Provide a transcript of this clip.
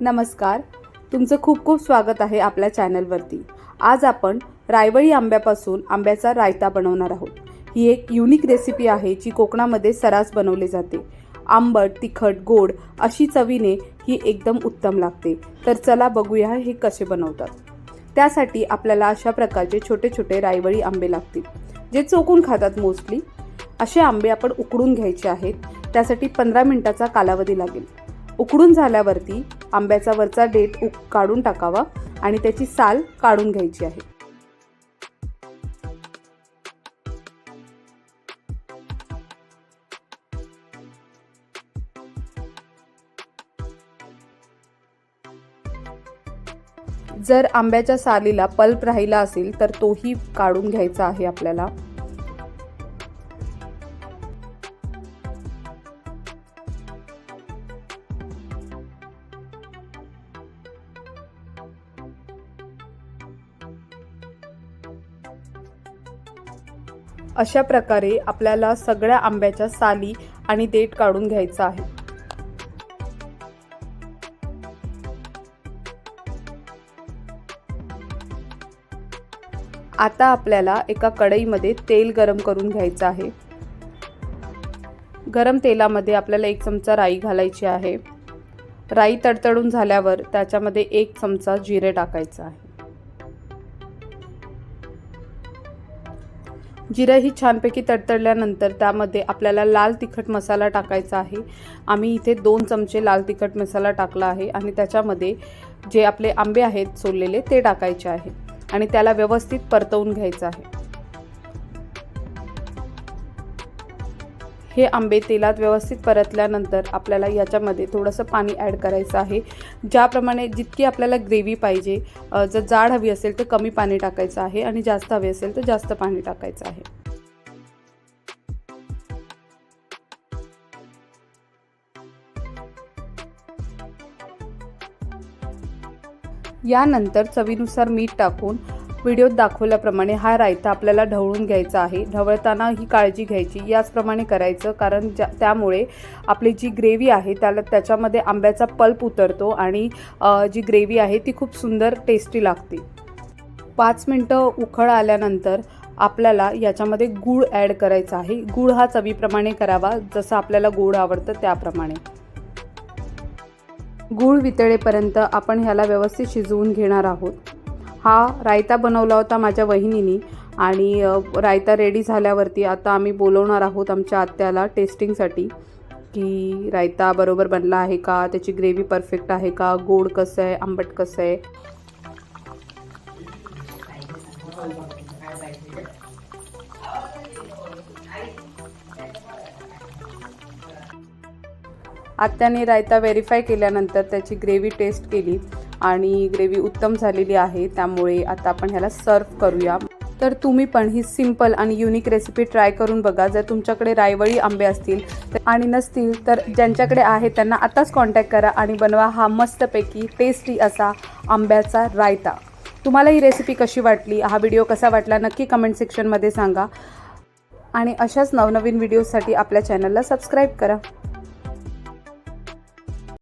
नमस्कार. तुमचं खूप खूप स्वागत आहे आपल्या चॅनलवरती. आज आपण रायवळी आंब्यापासून आंब्याचा रायता बनवणार आहोत. ही एक युनिक रेसिपी आहे जी कोकणामध्ये सरास बनवली जाते. आंबट तिखट गोड अशी चवीने ही एकदम उत्तम लागते. तर चला बघूया हे कसे बनवतात. त्यासाठी आपल्याला अशा प्रकारचे छोटे छोटे रायवळी आंबे लागतील जे चोकून खातात मोस्टली असे आंबे आपण उकडून घ्यायचे आहेत. त्यासाठी पंधरा मिनटाचा कालावधी लागेल. उकडून झाल्यावरती आंब्याचा वरचा डेट उक काढून टाकावा आणि त्याची साल काढून घ्यायची आहे. जर आंब्याच्या सालीला पल्प राहिला असेल तर तोही काढून घ्यायचा आहे आपल्याला. अशा प्रकारे आपल्याला सगळ्या आंब्याच्या साली आणि देठ काढून घ्यायचं आहे. आता आपल्याला एका कढईमध्ये तेल गरम करून घ्यायचं आहे. गरम तेलामध्ये आपल्याला एक चमचा राई घालायची आहे. राई तडतडून झाल्यावर त्याच्यामध्ये एक चमचा जिरे टाकायचं आहे. जिरं ही छानपैकी तडतडल्यानंतर त्यामध्ये आपल्याला लाल तिखट मसाला टाकायचा आहे. आम्ही इथे दोन चमचे लाल तिखट मसाला टाकला आहे आणि त्याच्यामध्ये जे आपले आंबे आहेत सोललेले ते टाकायचे आहे आणि त्याला व्यवस्थित परतवून घ्यायचं आहे. हे आंबे तेलात व्यवस्थित परतल्यानंतर आपल्याला याच्यामध्ये थोडंसं पाणी ॲड करायचं आहे. ज्याप्रमाणे जितकी आपल्याला ग्रेव्ही पाहिजे जर जाड हवी असेल तर कमी पाणी टाकायचं आहे आणि जास्त हवी असेल तर जास्त पाणी टाकायचं आहे. यानंतर चवीनुसार मीठ टाकून व्हिडिओत दाखवल्याप्रमाणे हा रायता आपल्याला ढवळून घ्यायचा आहे. ढवळताना ही काळजी घ्यायची. याचप्रमाणे करायचं कारण ज्या त्यामुळे आपली जी ग्रेव्ही आहे त्याला त्याच्यामध्ये आंब्याचा पल्प उतरतो आणि जी ग्रेव्ही आहे ती खूप सुंदर टेस्टी लागते. पाच मिनटं उखळ आल्यानंतर आपल्याला याच्यामध्ये गूळ ॲड करायचा आहे. गूळ हा चवीप्रमाणे करावा जसं आपल्याला गोड आवडतं त्याप्रमाणे. गूळ वितळेपर्यंत आपण ह्याला व्यवस्थित शिजवून घेणार आहोत. हा रायता बनवला होता माझ्या वहिनीनी आणि रायता रेडी झाल्यावरती आता आम्ही बोलवणार आहोत आमच्या आत्याला टेस्टिंगसाठी की रायता बरोबर बनला आहे का? त्याची ग्रेव्ही परफेक्ट आहे का? गोड कसं आहे? आंबट कसं आहे? आत्याने रायता व्हेरीफाय केल्यानंतर त्याची ग्रेव्ही टेस्ट केली. आणि ग्रेव्ही उत्तम झालेली आहे त्यामुळे आता आपण ह्याला सर्व करूया. तर तुम्ही पण ही सिंपल आणि युनिक रेसिपी ट्राय करून बघा. जर तुमच्याकडे रायवळी आंबे असतील तर आणि नसतील तर ज्यांच्याकडे आहे त्यांना आताच कॉन्टॅक्ट करा आणि बनवा हा मस्तपैकी टेस्टी असा आंब्याचा रायता. तुम्हाला ही रेसिपी कशी वाटली? हा व्हिडिओ कसा वाटला? नक्की कमेंट सेक्शनमध्ये सांगा. आणि अशाच नवनवीन व्हिडिओसाठी आपल्या चॅनलला सबस्क्राईब करा.